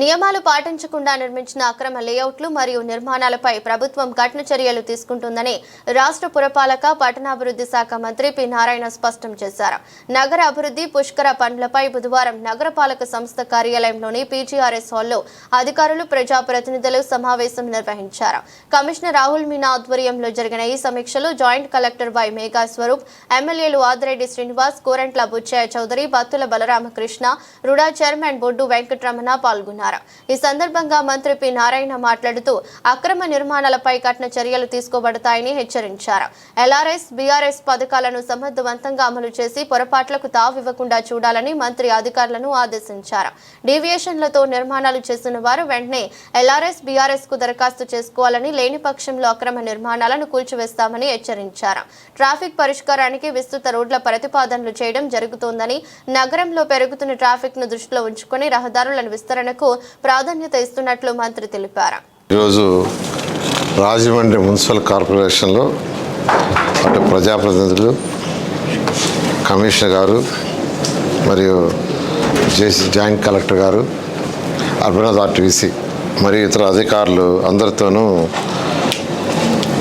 నియమాలు పాటించకుండా నిర్మించిన అక్రమ లేఅవుట్లు మరియు నిర్మాణాలపై ప్రభుత్వం కఠిన చర్యలు తీసుకుంటుందని రాష్ట్ర పురపాలక పట్టణాభివృద్ధి శాఖ మంత్రి పి. నారాయణ స్పష్టం చేశారు. నగర అభివృద్ధి పుష్కర పనులపై బుధవారం నగరపాలక సంస్థ కార్యాలయంలోని పీజీఆర్ఎస్ హాల్లో అధికారులు ప్రజాప్రతినిధులు సమావేశం నిర్వహించారు. కమిషనర్ రాహుల్ మీనా ఆధ్వర్యంలో జరిగిన ఈ సమీక్షలో joint collector Y Megha Swaroop ఎమ్మెల్యేలు ఆదిరెడ్డి శ్రీనివాస్ కోరంట్ల బుచ్చయ్య చౌదరి బత్తుల బలరామకృష్ణ రుడా చైర్మన్ బొడ్డు వెంకటరమణ పాల్గొన్నారు. ఈ సందర్భంగా మంత్రి పి. నారాయణ మాట్లాడుతూ అక్రమ నిర్మాణాలపై కఠిన చర్యలు తీసుకోబడతాయని హెచ్చరించారు. ఎల్ఆర్ఎస్ బీఆర్ఎస్ పథకాలను సమర్థవంతంగా అమలు చేసి పొరపాట్లకు తావివ్వకుండా చూడాలని మంత్రి అధికారులను ఆదేశించారు. డీవియేషన్లతో నిర్మాణాలు చేసిన వారు వెంటనే ఎల్ఆర్ఎస్ బీఆర్ఎస్కు దరఖాస్తు చేసుకోవాలని లేని పక్షంలో అక్రమ నిర్మాణాలను కూల్చివేస్తామని హెచ్చరించారు. ట్రాఫిక్ పరిష్కారానికి విస్తృత రోడ్ల ప్రతిపాదనలు చేయడం జరుగుతోందని నగరంలో పెరుగుతున్న ట్రాఫిక్ను దృష్టిలో ఉంచుకొని రహదారుల విస్తరణకు ప్రాధాన్యత ఇస్తున్నట్లు మంత్రి తెలిపారు. ఈరోజు రాజమండ్రి మున్సిపల్ కార్పొరేషన్లో అటు ప్రజాప్రతినిధులు కమిషనర్ గారు మరియు జేసీ జాయింట్ కలెక్టర్ గారు అర్బన్ ఆర్టీసీ మరియు ఇతర అధికారులు అందరితోనూ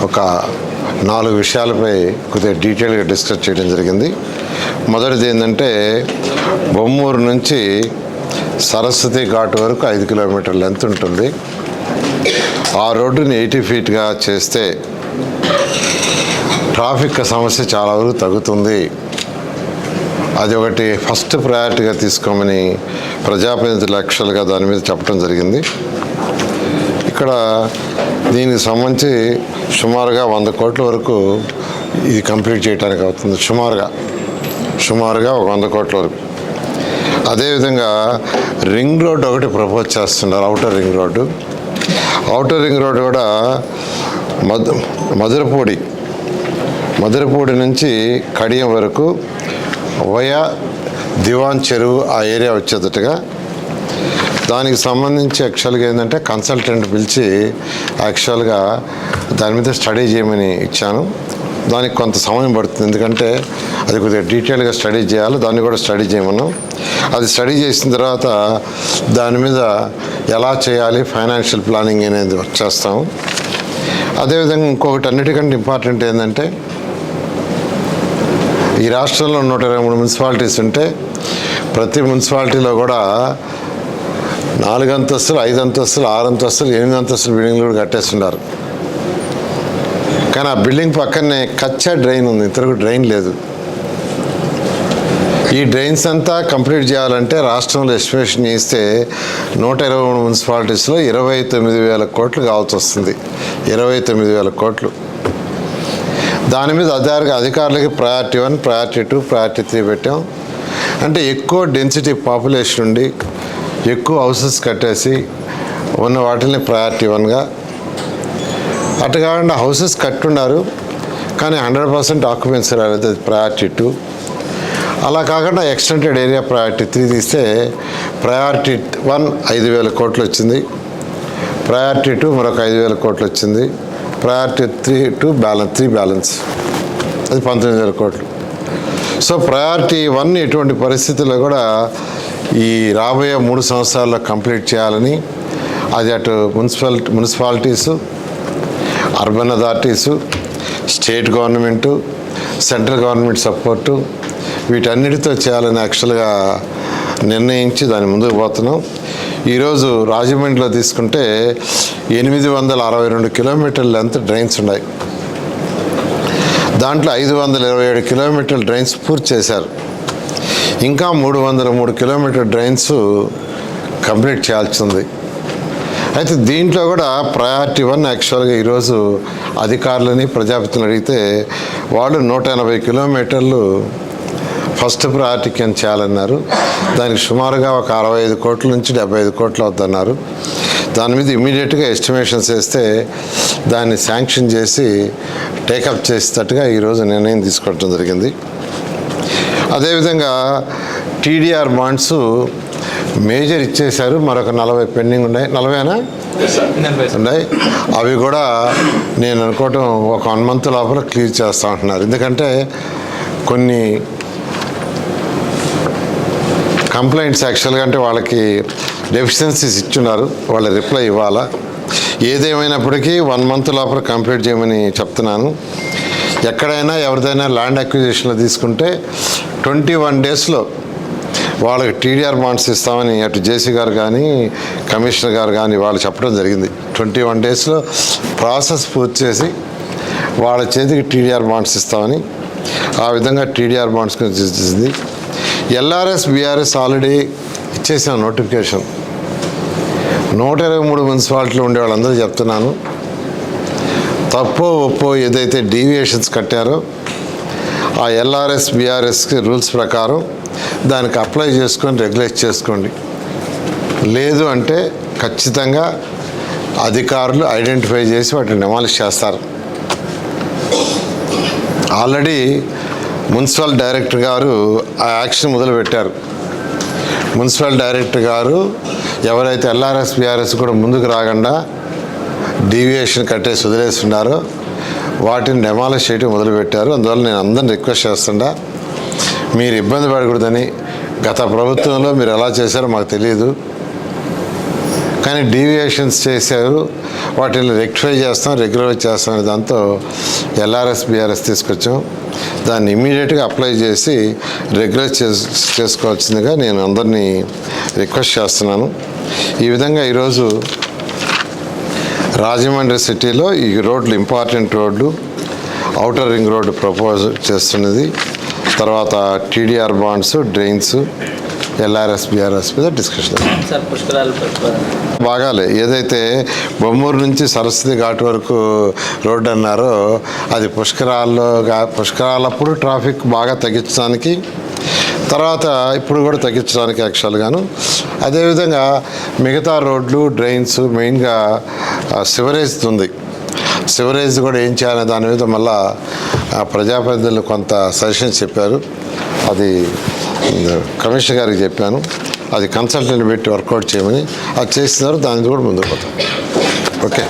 ఒక నాలుగు విషయాలపై కొద్దిగా డీటెయిల్గా డిస్కస్ చేయడం జరిగింది. మొదటిది ఏంటంటే బొమ్మూరు నుంచి సరస్వతి ఘాట్ వరకు ఐదు కిలోమీటర్ లెంత్ ఉంటుంది. ఆ రోడ్డుని ఎయిటీ ఫీట్గా చేస్తే ట్రాఫిక్ సమస్య చాలా వరకు తగ్గుతుంది. అది ఒకటి ఫస్ట్ ప్రయారిటీగా తీసుకోమని ప్రజాప్రతినిధులు లక్షలుగా దాని మీద చెప్పడం జరిగింది. ఇక్కడ దీనికి సంబంధించి సుమారుగా వంద కోట్ల వరకు ఇది కంప్లీట్ చేయడానికి అవుతుంది. సుమారుగా సుమారుగా ఒక వంద కోట్ల వరకు. అదేవిధంగా రింగ్ రోడ్ ఒకటి ప్రపోజ్ చేస్తున్నారు outer ring road. Outer ring road కూడా మధు మధురపూడి మధురపూడి నుంచి కడియం వరకు వయా దివాన్ చెరువు ఆ ఏరియా వచ్చేటట్టుగా. దానికి సంబంధించి యాక్చువల్గా ఏంటంటే కన్సల్టెంట్ పిలిచి యాక్చువల్గా దాని మీద స్టడీ చేయమని ఇచ్చాను. దానికి కొంత సమయం పడుతుంది. ఎందుకంటే అది కొద్దిగా డీటెయిల్గా స్టడీ చేయాలి. దాన్ని కూడా స్టడీ చేయమన్నాం అది స్టడీ చేసిన తర్వాత దాని మీద ఎలా చేయాలి ఫైనాన్షియల్ ప్లానింగ్ అనేది వర్క్ చేస్తాము. అదేవిధంగా ఇంకొకటి అన్నిటికంటే ఇంపార్టెంట్ ఏంటంటే ఈ రాష్ట్రంలో నూట ఇరవై మూడు మున్సిపాలిటీస్ ఉంటే ప్రతి మున్సిపాలిటీలో కూడా నాలుగు అంతస్తులు ఐదు అంతస్తులు ఆరు అంతస్తులు ఎనిమిది అంతస్తులు బిల్డింగ్లు కూడా కట్టేస్తున్నారు కానీ ఆ బిల్డింగ్ పక్కనే కచ్చా డ్రైన్ ఉంది. ఇతరకు డ్రైన్ లేదు. ఈ డ్రైన్స్ అంతా కంప్లీట్ చేయాలంటే రాష్ట్రంలో ఎస్టిమేషన్ ఇస్తే నూట ఇరవై మూడు మున్సిపాలిటీస్లో ఇరవై తొమ్మిది వేల కోట్లు కావాల్సి వస్తుంది. ఇరవై తొమ్మిది వేల కోట్లు. దాని మీద అధికారి అధికారులకి priority one priority two priority three పెట్టాం. అంటే ఎక్కువ డెన్సిటీ పాపులేషన్ ఉండి ఎక్కువ హౌసెస్ కట్టేసి ఉన్న వాటిని ప్రయారిటీ వన్గా అటు కాకుండా హౌసెస్ కట్టున్నారు కానీ హండ్రెడ్ పర్సెంట్ ఆక్యుపెన్సీ రాలేదు అది ప్రయారిటీ టూ అలా కాకుండా ఎక్స్టెంటెడ్ ఏరియా ప్రయారిటీ త్రీ తీస్తే ప్రయారిటీ వన్ ఐదు వేల కోట్లు వచ్చింది ప్రయారిటీ టూ మరొక ఐదు వేల కోట్లు వచ్చింది priority three two balance three balance అది పంతొమ్మిది వేల కోట్లు. సో ప్రయారిటీ వన్ ఎటువంటి పరిస్థితుల్లో కూడా ఈ రాబోయే మూడు సంవత్సరాల్లో కంప్లీట్ చేయాలని అది అటు municipal municipalities urban authorities state government central government support వీటన్నిటితో చేయాలని యాక్చువల్గా నిర్ణయించి దాని ముందుకు పోతున్నాం. ఈరోజు రాజమండ్రిలో తీసుకుంటే ఎనిమిది వందల అరవై రెండు కిలోమీటర్ల లెంత్ డ్రైన్స్ ఉన్నాయి. దాంట్లో ఐదు వందల ఇరవై ఏడు కిలోమీటర్ల డ్రైన్స్ పూర్తి చేశారు. ఇంకా మూడు వందల మూడు కిలోమీటర్ డ్రైన్స్ కంప్లీట్ చేయాల్సి ఉంది. అయితే దీంట్లో కూడా ప్రయారిటీ వన్ యాక్చువల్గా ఈరోజు అధికారులని ప్రజాపతిని అడిగితే వాళ్ళు నూట ఎనభై కిలోమీటర్లు ఫస్ట్ ప్రయారిటీ కింద చేయాలన్నారు. దానికి సుమారుగా ఒక అరవై ఐదు కోట్ల నుంచి డెబ్బై ఐదు కోట్లు అవుతున్నారు దాని మీద ఇమీడియట్గా ఎస్టిమేషన్స్ వేస్తే దాన్ని శాంక్షన్ చేసి టేకప్ చేసేటట్టుగా ఈరోజు నిర్ణయం తీసుకోవడం జరిగింది. అదేవిధంగా టీడీఆర్ బాండ్స్ మేజర్ ఇచ్చేశారు. మరొక నలభై పెండింగ్ ఉన్నాయి. నలభైనా? ఉన్నాయి. అవి కూడా నేను అనుకోవటం ఒక వన్ మంత్ లోపల క్లియర్ చేస్తా ఉంటున్నారు ఎందుకంటే కొన్ని కంప్లైంట్స్ యాక్చువల్గా అంటే వాళ్ళకి డెఫిషియన్సీస్ ఇచ్చున్నారు. వాళ్ళ రిప్లై ఇవ్వాలా? ఏదేమైనప్పటికీ వన్ మంత్ లోపల కంప్లీట్ చేయమని చెప్తున్నాను. ఎక్కడైనా ఎవరిదైనా ల్యాండ్ అక్విజిషన్లో తీసుకుంటే ట్వంటీ వన్ డేస్లో వాళ్ళకి టీడీఆర్ బాండ్స్ ఇస్తామని అటు జేసీ గారు కానీ కమిషనర్ గారు కానీ వాళ్ళు చెప్పడం జరిగింది. ట్వంటీ వన్ డేస్లో ప్రాసెస్ పూర్తి చేసి వాళ్ళ చేతికి టీడీఆర్ బాండ్స్ ఇస్తామని ఆ విధంగా టీడీఆర్ బాండ్స్ ఇచ్చింది ఎల్ఆర్ఎస్ బీఆర్ఎస్ ఆల్రెడీ ఇచ్చేసిన నోటిఫికేషన్ నూట ఇరవై మూడు మున్సిపాలిటీలో ఉండే వాళ్ళందరూ చెప్తున్నాను. తప్పో ఒప్పో ఏదైతే డీవియేషన్స్ కట్టారో ఆ ఎల్ఆర్ఎస్ బీఆర్ఎస్కి రూల్స్ ప్రకారం దానికి అప్లై చేసుకొని రెగ్యులేట్ చేసుకోండి. లేదు అంటే ఖచ్చితంగా అధికారులు ఐడెంటిఫై చేసి వాటిని డెమాలిష్ చేస్తారు. ఆల్రెడీ మున్సిపల్ డైరెక్టర్ గారు ఆ యాక్షన్ మొదలుపెట్టారు. మున్సిపల్ డైరెక్టర్ గారు ఎవరైతే ఎల్ఆర్ఎస్ బీఆర్ఎస్ కూడా ముందుకు రాకుండా డీవియేషన్ కట్టేసి వదిలేస్తున్నారో వాటిని డెమాలిష్ చేయడం మొదలుపెట్టారు. అందువల్ల నేను అందరిని రిక్వెస్ట్ చేస్తుండా మీరు ఇబ్బంది పడకూడదని గత ప్రభుత్వంలో మీరు ఎలా చేశారో మాకు తెలియదు. కానీ డీవియేషన్స్ చేశారు. వాటిని రెక్టిఫై చేస్తాం రెగ్యులర్ చేస్తాం అనే దాంతో ఎల్ఆర్ఎస్ బీఆర్ఎస్ తీసుకొచ్చాం. దాన్ని ఇమీడియట్గా అప్లై చేసి రెగ్యులర్ చేస్ చేసుకోవాల్సిందిగా నేను అందరినీ రిక్వెస్ట్ చేస్తున్నాను. ఈ విధంగా ఈరోజు రాజమండ్రి సిటీలో ఈ రోడ్లు ఇంపార్టెంట్ రోడ్లు అవుటర్ రింగ్ రోడ్డు ప్రపోజ్ చేస్తున్నది. తర్వాత TDR bonds drains LRS BRS మీద డిస్కషన్ బాగాలే. ఏదైతే బొమ్మూరు నుంచి సరస్వతి ఘాట్ వరకు రోడ్డు అన్నారో అది పుష్కరాల్లో పుష్కరాలప్పుడు ట్రాఫిక్ బాగా తగ్గించడానికి తర్వాత ఇప్పుడు కూడా తగ్గించడానికి యాక్చువల్గాను అదేవిధంగా మిగతా రోడ్లు డ్రైన్స్ మెయిన్గా సివరేజ్ ఉంది. సివరేజ్ కూడా ఏం చేయాలనే దాని మీద మళ్ళా ప్రజాప్రతినిధులు కొంత సజెషన్స్ చెప్పారు. అది కమిషనర్ గారికి చెప్పాను. అది కన్సల్టెంట్ పెట్టి వర్కౌట్ చేయమని. అది చేసినారు దాని కూడా ముందుకు పోతాం. ఓకే.